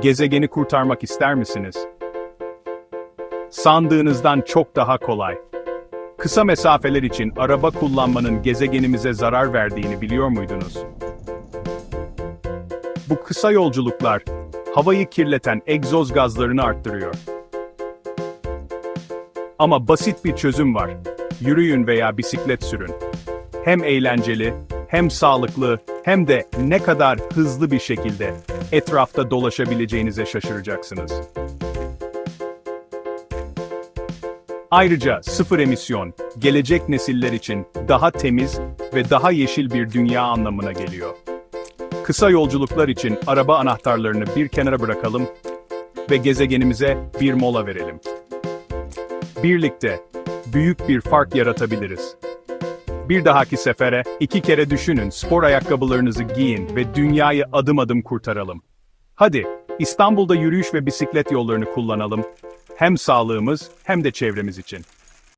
Gezegeni kurtarmak ister misiniz? Sandığınızdan çok daha kolay. Kısa mesafeler için araba kullanmanın gezegenimize zarar verdiğini biliyor muydunuz? Bu kısa yolculuklar, havayı kirleten egzoz gazlarını arttırıyor. Ama basit bir çözüm var. Yürüyün veya bisiklet sürün. Hem eğlenceli, hem sağlıklı, hem de ne kadar hızlı bir şekilde etrafta dolaşabileceğinize şaşıracaksınız. Ayrıca sıfır emisyon, gelecek nesiller için daha temiz ve daha yeşil bir dünya anlamına geliyor. Kısa yolculuklar için araba anahtarlarını bir kenara bırakalım ve gezegenimize bir mola verelim. Birlikte büyük bir fark yaratabiliriz. Bir dahaki sefere iki kere düşünün, spor ayakkabılarınızı giyin ve dünyayı adım adım kurtaralım. Hadi, İstanbul'da yürüyüş ve bisiklet yollarını kullanalım. Hem sağlığımız hem de çevremiz için.